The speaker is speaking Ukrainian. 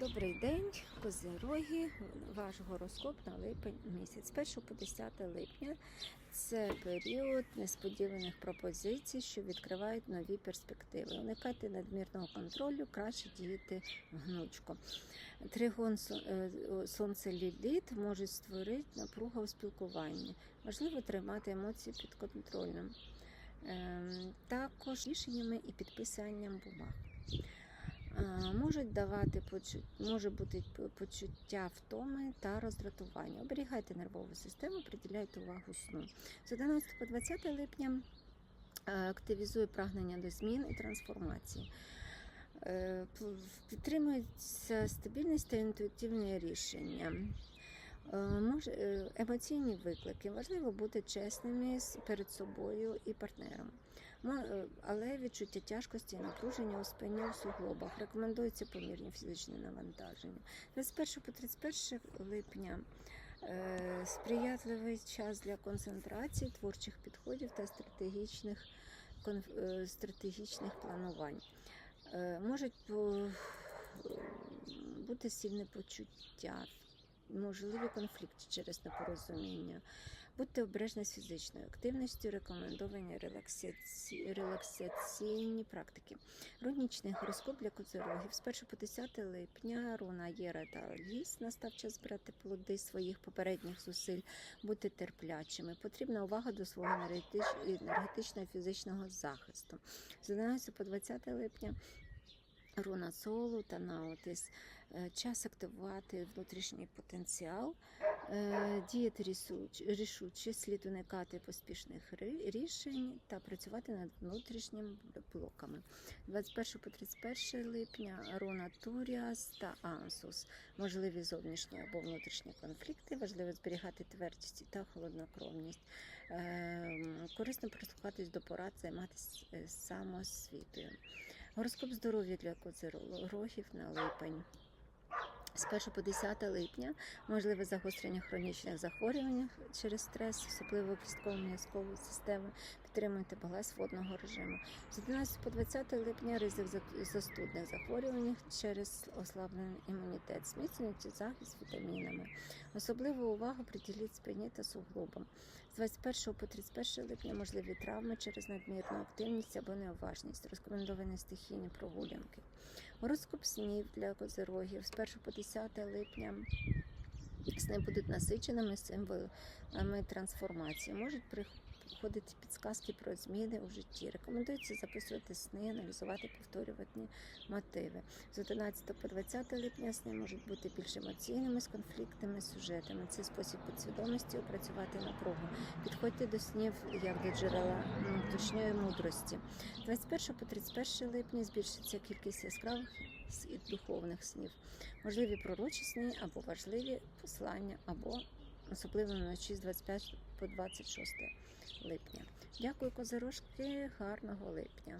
Добрий день, козироги. Ваш гороскоп на липень місяць. З 1 по 10 липня це період несподіваних пропозицій, що відкривають нові перспективи. Уникати надмірного контролю, краще діяти гнучко. Тригон е, сонце ліліт можуть створити напругу у спілкуванні. Важливо тримати емоції під контролем. Ем, Також рішеннями і підписанням бумаг. Можуть давати може бути почуття втоми та роздратування. Оберігайте нервову систему, приділяйте увагу сну. З 11 по 20 липня е, активізує прагнення до змін і трансформації. Е, Підтримується стабільність та інтуїтивне рішення. Е, е, емоційні виклики. Важливо бути чесними перед собою і партнером. Е, Але відчуття тяжкості напруження у спині у суглобах. Рекомендується помірні фізичні навантаження. 21 по 31 липня сприятливий час для концентрації, творчих підходів та стратегічних, стратегічних планувань. Можуть бути сильне почуття, можливі конфлікти через непорозуміння. Будьте обережні з фізичною активністю, рекомендовані релаксаці... релаксаційні практики. Рунічний гороскоп для козирогів з 1 по 10 липня руна Єра та Ліс настав час збирати плоди своїх попередніх зусиль, бути терплячими. Потрібна увага до свого енергетичного і фізичного захисту. З 11 по 20 липня руна Солу та Наутис. Е, Час активувати внутрішній потенціал, діяти рішуч- рішуче, слід уникати поспішних рішень та працювати над внутрішніми блоками. 21 по 31 липня руна Туріас та Ансус. Можливі зовнішні або внутрішні конфлікти, важливо зберігати твердість та холоднокровність. Ем, Корисно прислухатись до порад, займатися е, самосвітою. Гороскоп здоров'я для козирогів на липень. З 1 по 10 липня можливе загострення хронічних захворювань через стрес, особливо кістково м'язкової системи. Підтримуйте баланс водного режиму. З 11 по 20 липня ризик за- застудних захворювань через ослаблений імунітет, зміцнюється захист вітамінами. Особливу увагу приділіть спині та суглобам. З 21 по 31 липня можливі травми через надмірну активність або неуважність. Рекомендовані стихійні прогулянки. Гороскоп снів для козирогів з 1 по 10 липня. Сни будуть насиченими символами трансформації. Можуть приходити підсказки про зміни у житті. Рекомендується записувати сни, аналізувати, повторювати мотиви. З 11 по 20 липня сни можуть бути більш емоційними з конфліктними сюжетами. Це спосіб підсвідомості опрацювати напругу. Підходьте до снів як до джерела точної мудрості. 21 по 31 липня збільшиться кількість яскравих і духовних снів. Можливі пророчі сни або важливі послання, або особливо вночі з 25 по 26 липня. Дякую, козирожки, гарного липня.